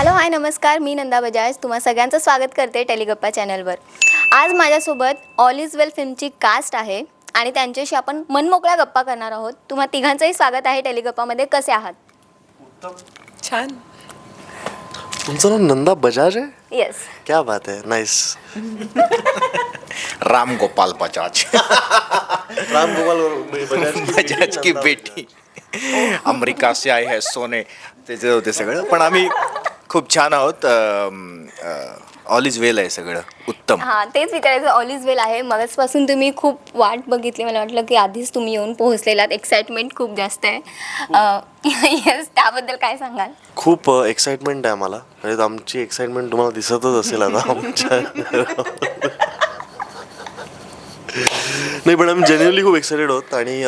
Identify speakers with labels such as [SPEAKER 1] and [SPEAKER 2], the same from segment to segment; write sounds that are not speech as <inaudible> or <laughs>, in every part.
[SPEAKER 1] Hello hi नमस्कार. मी नंदा बजाज. तुम्हा सगळ्यांचं स्वागत करते टेलिगप्पा चॅनलवर. आज माझ्यासोबत ऑल इज वेल फिल्मची कास्ट आहे आणि त्यांच्याशी आपण मनमोकळ्या गप्पा करणार आहोत. तुम्हा तिघांचंही स्वागत आहे टेलिगप्पामध्ये. कसे आहात?
[SPEAKER 2] छान.
[SPEAKER 3] तुमचं नाव नंदा बजाज आहे?
[SPEAKER 1] येस
[SPEAKER 3] क्या बात आहे. नाईस <laughs>
[SPEAKER 4] राम गोपाल बजाज. <laughs>
[SPEAKER 3] राम गोपाल
[SPEAKER 4] बजाज की बेटी अमेरिका से आए है सोने. त्याचे होते सगळं. पण आम्ही खूप छान आहोत. ऑल इज वेल आहे सगळं. उत्तम.
[SPEAKER 1] हां तेच विचारायचं ऑल इज वेल आहे. मगचपासून तुम्ही खूप वाट बघितली. मला वाटलं की आधीच तुम्ही येऊन पोहोचलेलात. एक्साइटमेंट खूप जास्त आहे. येस त्याबद्दल काय सांगाल?
[SPEAKER 3] खूप एक्साइटमेंट आहे मला. म्हणजे आमची एक्साइटमेंट तुम्हाला दिसतच असेल आता आमच्या <laughs> नाही पण आम्ही जेन्युअनली खूप एक्साइटेड आहोत. आणि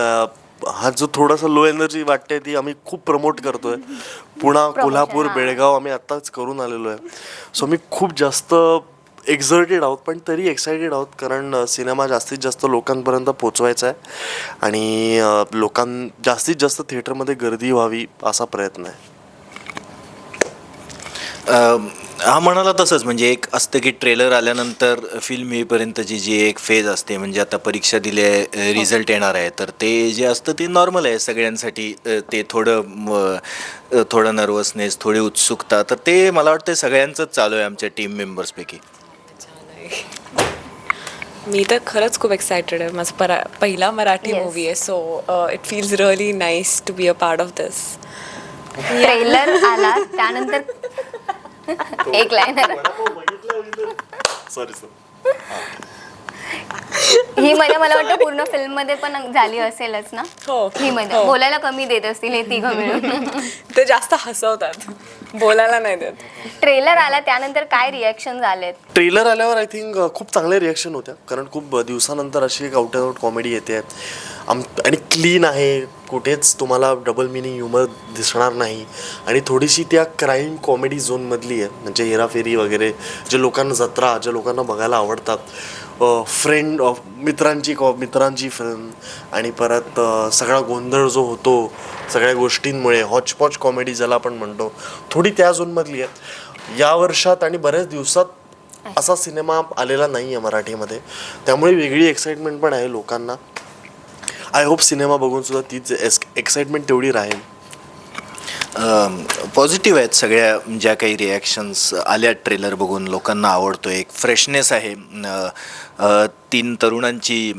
[SPEAKER 3] हा जो थोडासा लो एनर्जी वाटते ती आम्ही खूप प्रमोट करतोय. पुणा <laughs> कोल्हापूर. बेळगाव आम्ही आत्ताच करून आलेलो आहे. सो आम्ही खूप जास्त एक्झर्टेड आहोत पण तरी एक्सायटेड आहोत कारण सिनेमा जास्तीत जास्त लोकांपर्यंत पोचवायचा आहे. आणि लोकां जास्तीत जास्त थिएटरमध्ये गर्दी व्हावी असा प्रयत्न आहे.
[SPEAKER 4] हा म्हणाला तसंच म्हणजे एक असतं की ट्रेलर आल्यानंतर फिल्म येईपर्यंतची जी एक फेज असते म्हणजे आता परीक्षा दिली आहे रिझल्ट येणार आहे तर ते जे असतं ते नॉर्मल आहे सगळ्यांसाठी ते थोडं थोडं नर्वसनेस थोडी उत्सुकता तर ते मला वाटतं सगळ्यांचंच चालू आहे आमच्या टीम मेंबर्सपैकी <laughs>
[SPEAKER 2] मी तर खरंच खूप एक्सायटेड आहे. माझा परा पहिला मराठी. मूवी आहे so it feels really nice to be a part of this
[SPEAKER 1] trailer आला त्यानंतर एक लाईन
[SPEAKER 3] सॉरी सर
[SPEAKER 1] ही मजा मला वाटतं पूर्ण फिल्ममध्ये पण झाली असेलच ना?
[SPEAKER 2] हो.
[SPEAKER 1] ही मजा.
[SPEAKER 2] हो.
[SPEAKER 1] बोलायला कमी देत असतील हे तिघं <laughs> मिळून.
[SPEAKER 2] ते जास्त हसवतात. बोलायला नाही देत.
[SPEAKER 1] ट्रेलर आला त्यानंतर काय रिॲक्शन झालेत?
[SPEAKER 3] ट्रेलर आल्यावर आय थिंक खूप चांगले रिॲक्शन होत्या. कारण खूप दिवसानंतर अशी एक आउट अँड आउट कॉमेडी येते. आम आणि क्लीन आहे. कुठेच तुम्हाला डबल मिनिंग ह्युमर दिसणार नाही. आणि थोडीशी त्या क्राईम कॉमेडी झोनमधली आहे म्हणजे हेराफेरी वगैरे जे लोकांना जत्रा जे लोकांना बघायला आवडतात. फ्रेंड ऑफ मित्रांची कॉ मित्रांची फिल्म आणि परत सगळा गोंधळ जो होतो सगळ्या गोष्टींमुळे हॉचपॉच कॉमेडी ज्याला आपण म्हणतो थोडी त्या झोनमधली आहे. या वर्षात आणि बऱ्याच दिवसात असा सिनेमा आलेला नाही आहे मराठीमध्ये. त्यामुळे वेगळी एक्साइटमेंट पण आहे लोकांना. आय होप सिनेमा बघून सुद्धा तीच एक्साइटमेंट तेवढी राहील.
[SPEAKER 4] पॉझिटिव्ह आहेत सगळ्या ज्या काही रिॲक्शन्स आल्या ट्रेलर बघून लोकांना आवडतो एक फ्रेशनेस आहे. तीन तरुणांची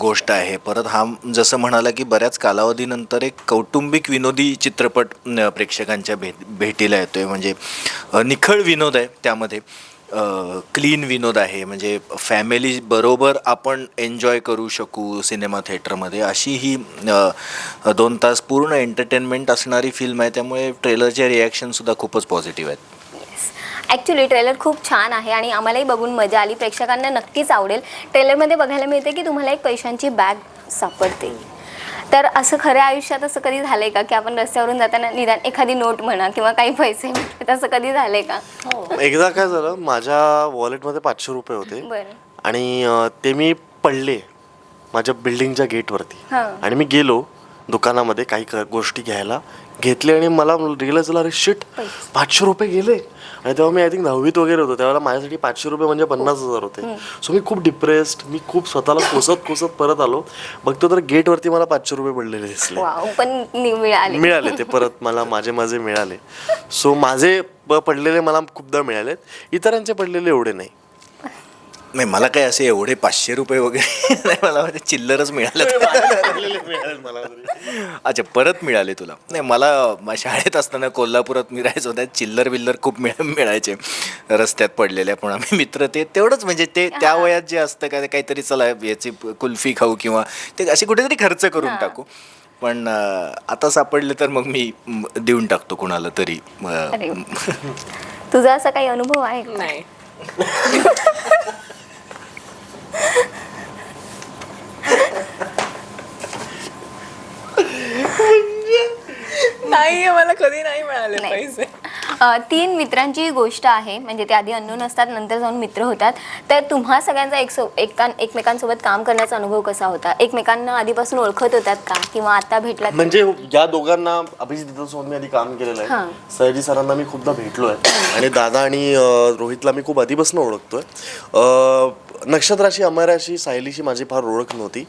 [SPEAKER 4] गोष्ट आहे. परत हा जसं म्हणाला की बऱ्याच कालावधीनंतर एक कौटुंबिक विनोदी चित्रपट प्रेक्षकांच्या भेट भेटीला येतो आहे म्हणजे निखळ विनोद आहे त्यामध्ये. क्लीन विनोद आहे. म्हणजे फॅमिली बरोबर आपण एन्जॉय करू शकू सिनेमा थिएटरमध्ये अशी ही दोन तास पूर्ण एंटरटेनमेंट असणारी फिल्म आहे. त्यामुळे ट्रेलरचे रिॲक्शनसुद्धा खूपच पॉझिटिव्ह आहेत.
[SPEAKER 1] ॲक्च्युली ट्रेलर खूप छान आहे आणि आम्हालाही बघून मजा आली. प्रेक्षकांना नक्कीच आवडेल. ट्रेलरमध्ये बघायला मिळते की तुम्हाला एक पैशांची बॅग सापडते. तर असं खऱ्या आयुष्यात असं कधी झालंय का? की आपण रस्त्यावरून जाताना निदान एखादी नोट म्हणा किंवा काही पैसे भेटले तसं कधी झालंय का?
[SPEAKER 3] एकदा काय झालं माझ्या वॉलेटमध्ये पाचशे रुपये होते
[SPEAKER 1] बरं.
[SPEAKER 3] आणि अ, ते मी पडले माझ्या बिल्डिंगच्या गेटवरती
[SPEAKER 1] हां.
[SPEAKER 3] आणि मी गेलो दुकानामध्ये काही क- गोष्टी घ्यायला घेतले आणि मला रिअलाइज झालं अरे शिट पाचशे रुपये गेले. आणि तेव्हा मी आय थिंक दहावीत वगैरे होतो त्यावेळेला माझ्यासाठी पाचशे रुपये म्हणजे पन्नास हजार होते. सो मी खूप डिप्रेस्ड मी खूप स्वतःला कोसत कोसत परत आलो. बघतो तर गेटवरती मला पाचशे रुपये पडलेले दिसले.
[SPEAKER 1] वाव पण नि- मिळाले.
[SPEAKER 3] मिळाले ते परत मला माझे माझे मिळाले. सो माझे प- पडलेले मला खूपदा मिळालेत. इतरांचे पडलेले एवढे नाही.
[SPEAKER 4] नाही मला काय असे एवढे पाचशे रुपये वगैरे <laughs> नाही मला वाटतं चिल्लरच मिळालं. <laughs> अच्छा परत मिळाले तुला. नाही मला म- शाळेत असताना कोल्हापुरात मी राहायचो त्यात चिल्लर बिल्लर खूप मिळ मिळायचे. रस्त्यात पडलेले पण आम्ही मित्र ते तेवढंच म्हणजे ते त्या वयात जे असतं काय काहीतरी चला याची कुल्फी खाऊ किंवा ते असे कुठेतरी खर्च करून टाकू. पण आता सापडले तर मग मी देऊन टाकतो कुणाला तरी.
[SPEAKER 1] तुझा असा काही अनुभव आहे का?
[SPEAKER 2] नाही. <laughs> नाही मला कधी नाही मिळाले
[SPEAKER 1] नाही.
[SPEAKER 2] पैसे.
[SPEAKER 1] अ, तीन मित्रांची गोष्ट आहे म्हणजे ते आधी अननोन असतात नंतर जाऊन मित्र होतात. तर तुम्हा सगळ्यांचा एक सो एकां एकमेकांसोबत काम करण्याचा अनुभव कसा होता? एकमेकांना आधीपासून ओळखत होतात का? किंवा आता भेटलात?
[SPEAKER 3] म्हणजे या दोघांना अभिजित मी आधी काम केलेलं
[SPEAKER 1] हां.
[SPEAKER 3] आहे सयाजी सरांना मी खूपदा भेटलोय. आणि दादा आणि अं, रोहितला मी खूप आधीपासून ओळखतोय. अं, नक्षत्राशी अमराशी सायलीशी माझी फार ओळख नव्हती.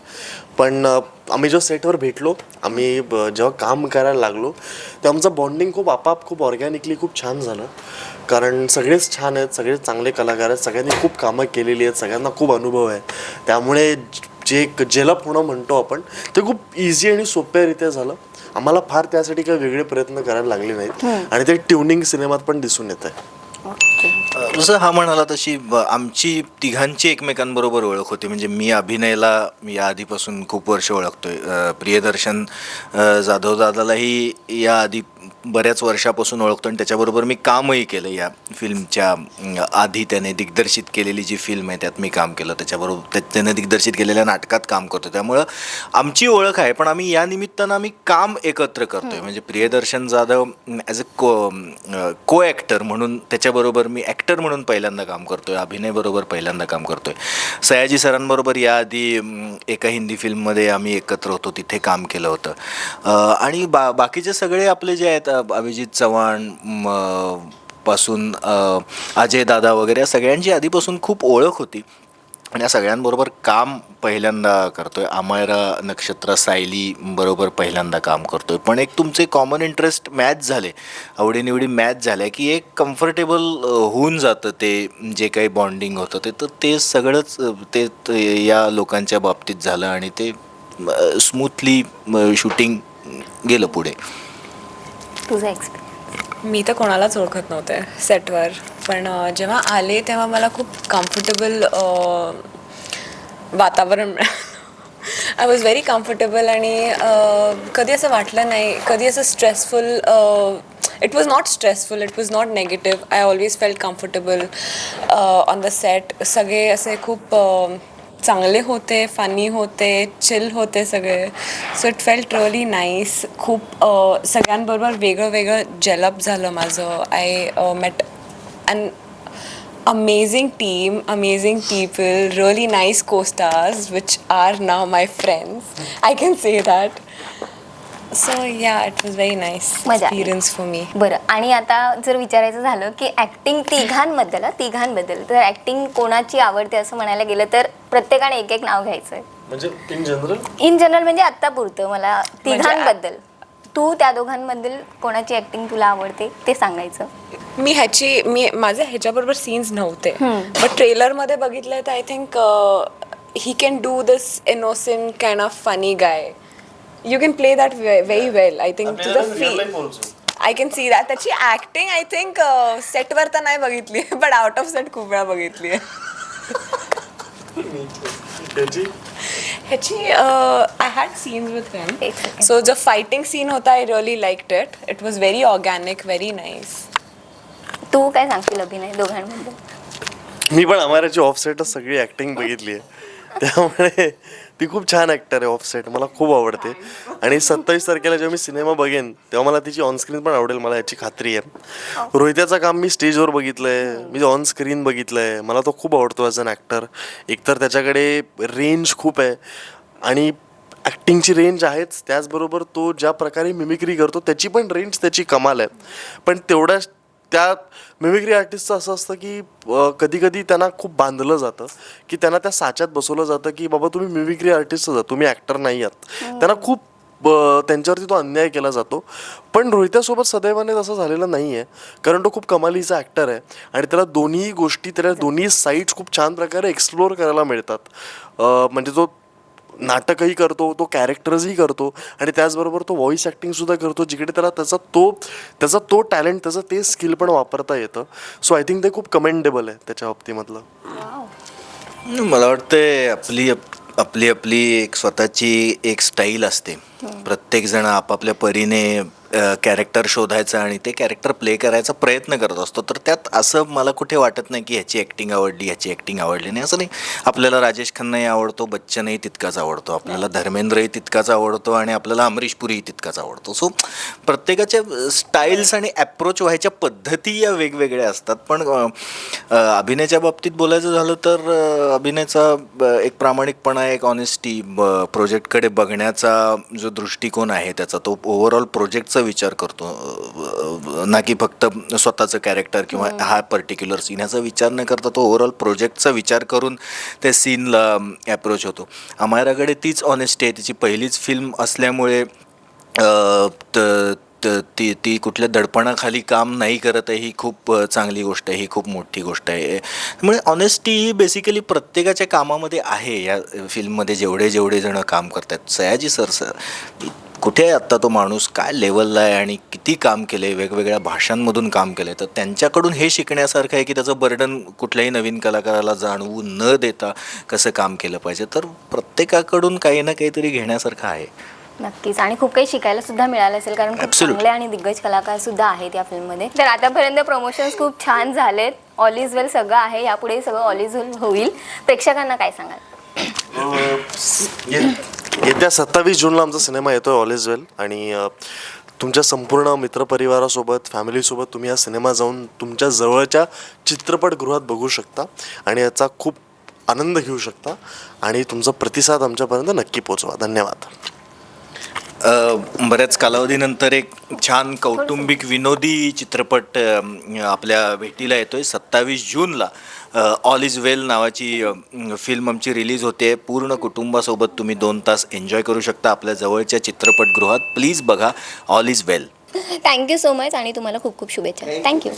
[SPEAKER 3] पण आम्ही जेव्हा सेटवर भेटलो आम्ही जेव्हा काम करायला लागलो तेव्हा आमचं बॉन्डिंग खूप आपाप खूप ऑर्गॅनिकली खूप छान झालं. कारण सगळेच छान आहेत सगळेच चांगले कलाकार आहेत सगळ्यांनी खूप कामं केलेली आहेत सगळ्यांना खूप अनुभव आहे. त्यामुळे जे एक जेलप होणं म्हणतो आपण ते खूप इझी आणि सोप्यारित्या झालं. आम्हाला फार त्यासाठी काही वेगळे प्रयत्न करायला लागले नाहीत. आणि ते ट्युनिंग सिनेमात पण दिसून येत आहे
[SPEAKER 4] जसं हा म्हणाला तशी आमची तिघांची एकमेकांबरोबर ओळख होती. म्हणजे मी अभिनयला मी या आधीपासून खूप वर्ष ओळखतोय. प्रियदर्शन जाधव दादालाही या आधी बऱ्याच वर्षापासून ओळखतो आणि त्याच्याबरोबर मी कामही केलं या फिल्मच्या आधी त्याने दिग्दर्शित केलेली जी फिल्म आहे त्यात मी काम केलं. त्याच्याबरोबर त्या- त्याने दिग्दर्शित केलेल्या नाटकात काम करतो त्यामुळं आमची ओळख आहे पण आम्ही या निमित्तानं आम्ही काम एकत्र करतोय. म्हणजे प्रियदर्शन जाधव ॲज अ को को ॲक्टर म्हणून त्याच्याबरोबर मी ॲक्टर म्हणून पहिल्यांदा काम करतो आहे अभिनयबरोबर पहिल्यांदा काम करतो आहे सयाजी सरांबरोबर याआधी एका हिंदी फिल्ममध्ये आम्ही एकत्र होतो तिथे काम केलं होतं. आणि बा बाकीचे सगळे आपले जे आहेत अभिजित चव्हाणपासून अजय दादा वगैरे या सगळ्यांची आधीपासून खूप ओळख होती. आणि या सगळ्यांबरोबर काम पहिल्यांदा करतोय. अमायरा नक्षत्र सायली बरोबर पहिल्यांदा काम करतोय. पण एक तुमचे कॉमन इंटरेस्ट मॅच झाले. आवडीनिवडी मॅच झाल्या की एक कम्फर्टेबल होऊन जातं ते जे काही बॉन्डिंग होतं ते. तर ते सगळंच ते ते या लोकांच्या बाबतीत झालं आणि ते स्मूथली शूटिंग गेलं पुढे.
[SPEAKER 1] तुझा एक्सपिरियन्स
[SPEAKER 2] मी तर कोणालाच ओळखत नव्हते सेटवर पण जेव्हा आले तेव्हा मला खूप कम्फर्टेबल वातावरण आय वॉज व्हेरी कम्फर्टेबल आणि कधी असं वाटलं नाही कधी असं stressful it was not stressful it was not negative I always felt comfortable on the set सगळे असे खूप चांगले होते फनी होते चिल होते सगळे. So it felt really nice खूप सगळ्यांबरोबर वेगळं वेगळं जेलअप झालं माझं. I met and amazing team, amazing people, really nice co-stars, which are now my friends. I can say that. So yeah, it was very nice
[SPEAKER 1] मजा आली.
[SPEAKER 2] experience for me.
[SPEAKER 1] बरं आणि आता जर विचारायचं झालं की ॲक्टिंग तिघांबद्दल हा, तिघांबद्दल तर ॲक्टिंग कोणाची आवडते असं म्हणायला गेलं तर प्रत्येकाने एक एक नाव घ्यायचं आहे
[SPEAKER 3] म्हणजे इन जनरल
[SPEAKER 1] इन जनरल म्हणजे आत्ता पुरतं मला तिघांबद्दल तू त्या दोघांबद्दल कोणाची ॲक्टिंग तुला आवडते ते सांगायचं.
[SPEAKER 2] मी ह्याची मी माझे ह्याच्याबरोबर सीन्स नव्हते. बट ट्रेलरमध्ये बघितलं तर I think he can do this innocent kind of funny guy you can play that very well I think तुझं फी आय कॅन सी दॅट त्याची ॲक्टिंग आय थिंक सेटवर तर नाही बघितली बट आउट ऑफ सेट खूप वेळा बघितली आहे. <laughs> ह्याची I had scenes with him. So जो फायटिंग सीन होता I really liked it it was very organic very nice
[SPEAKER 1] तू काय सांगशील अभिनय दोघांबद्दल
[SPEAKER 3] मी पण अमाराची ऑफसेटच सगळी ॲक्टिंग बघितली आहे त्यामुळे ती खूप छान ॲक्टर आहे ऑफसेट मला खूप आवडते. आणि सत्तावीस तारखेला जेव्हा मी सिनेमा बघेन तेव्हा मला तिची ऑनस्क्रीन पण आवडेल मला याची खात्री आहे. रोहित्याचं काम मी स्टेजवर बघितलं आहे मी ऑनस्क्रीन बघितलं आहे मला तो खूप आवडतो ॲज अन ॲक्टर एकतर त्याच्याकडे रेंज खूप आहे आणि ॲक्टिंगची रेंज आहेच. त्याचबरोबर तो ज्या प्रकारे मिमिक्री करतो त्याची पण रेंज त्याची कमाल आहे. पण तेवढ्या त्या मिमिक्री आर्टिस्टचं असं असतं की कधी कधी त्यांना खूप बांधलं जातं. की त्यांना त्या साच्यात बसवलं जातं की बाबा तुम्ही मिमिक्री आर्टिस्टच आहात तुम्ही ॲक्टर नाही आहात. त्यांना खूप त्यांच्यावरती तो अन्याय केला जातो. पण रोहित्यासोबत सदैवाने तसं झालेलं नाही आहे कारण तो खूप कमालीचा ॲक्टर आहे. आणि त्याला दोन्ही गोष्टी त्याला दोन्ही साईड्स खूप छान प्रकारे एक्सप्लोअर करायला मिळतात. म्हणजे जो नाटकही करतो तो कॅरेक्टर्सही करतो आणि त्याचबरोबर तो व्हॉइस ॲक्टिंगसुद्धा करतो जिकडे त्याला त्याचा तो त्याचा तो टॅलेंट त्याचं ते स्किल पण वापरता येतं. सो आय थिंक ते खूप कमेंडेबल आहे त्याच्या बाबतीमधलं.
[SPEAKER 4] मला वाटतं आपली आपली आपली एक स्वतःची एक स्टाईल असते. प्रत्येकजण आपापल्या परीने कॅरेक्टर शोधायचं आणि ते कॅरेक्टर प्ले करायचा प्रयत्न करत असतो. तर त्यात असं मला कुठे वाटत नाही की ह्याची ॲक्टिंग आवडली ह्याची ॲक्टिंग आवडली नाही. असं नाही. आपल्याला राजेश खन्नाही आवडतो बच्चनही तितकाच आवडतो. आपल्याला धर्मेंद्रही तितकाच आवडतो आणि आपल्याला अमरीश पुरीही तितकाच आवडतो. सो प्रत्येकाच्या स्टाईल्स आणि ॲप्रोच व्हायच्या पद्धती या वेगवेगळ्या असतात. पण अभिनयाच्या बाबतीत बोलायचं झालं तर अभिनयाचा एक प्रामाणिकपणा एक ऑनेस्टी प्रोजेक्टकडे बघण्याचा जो दृष्टिकोन आहे त्याचा तो ओव्हरऑल प्रोजेक्टचा विचार करतो. ना की फक्त स्वतःचं कॅरेक्टर किंवा हा पर्टिक्युलर सीन ह्याचा विचार न करता तो ओव्हरऑल प्रोजेक्टचा विचार करून त्या सीनला ॲप्रोच होतो. अमायराकडे तीच ऑनेस्टी आहे. तिची पहिलीच फिल्म असल्यामुळे ती ती कुठल्या दडपणाखाली काम नाही करत आहे ही खूप चांगली गोष्ट आहे ही खूप मोठी गोष्ट आहे. त्यामुळे ऑनेस्टी ही बेसिकली प्रत्येकाच्या कामामध्ये आहे. या फिल्ममध्ये जेवढे जेवढे जणं काम करतात. सयाजी सर सर कुठे आहे आत्ता तो माणूस? काय लेवलला आहे आणि किती काम केलं आहे वेगवेगळ्या भाषांमधून काम केलं आहे तर त्यांच्याकडून हे शिकण्यासारखं आहे की त्याचं बर्डन कुठल्याही नवीन कलाकाराला जाणवू न देता कसं काम केलं पाहिजे. तर प्रत्येकाकडून काही ना काहीतरी घेण्यासारखं आहे.
[SPEAKER 1] नक्कीच. आणि खूप काही शिकायला सुद्धा मिळालं असेल कारण खूप
[SPEAKER 4] Absolutely.
[SPEAKER 1] चांगले आणि दिग्गज कलाकार सुद्धा आहेत या फिल्ममध्ये. तर आतापर्यंत प्रमोशन्स खूप छान झालेत. ऑल इज वेल सगळं आहे. यापुढे सगळं ऑल इज वेल होईल. प्रेक्षकांना काय सांगाल?
[SPEAKER 3] ये- येत्या सत्तावीस जूनला आमचा सिनेमा येतोय ऑल इज वेल आणि अ, तुमच्या संपूर्ण मित्रपरिवारासोबत फॅमिलीसोबत तुम्ही हा सिनेमा जाऊन तुमच्या जवळच्या चित्रपटगृहात बघू शकता आणि याचा खूप आनंद घेऊ शकता. आणि तुमचा प्रतिसाद आमच्यापर्यंत नक्की पोचवा धन्यवाद.
[SPEAKER 4] बऱ्याच कालावधीनंतर एक छान कौटुंबिक विनोदी चित्रपट आपल्या भेटीला येतोय. सत्तावीस जूनला ऑल इज वेल नावाची फिल्म आमची रिलीज होते. पूर्ण कुटुंबासोबत तुम्ही दोन तास एन्जॉय करू शकता आपल्या जवळच्या चित्रपटगृहात. प्लीज बघा all is well
[SPEAKER 1] thank you so much आणि तुम्हाला खूप खूप शुभेच्छा. थँक्यू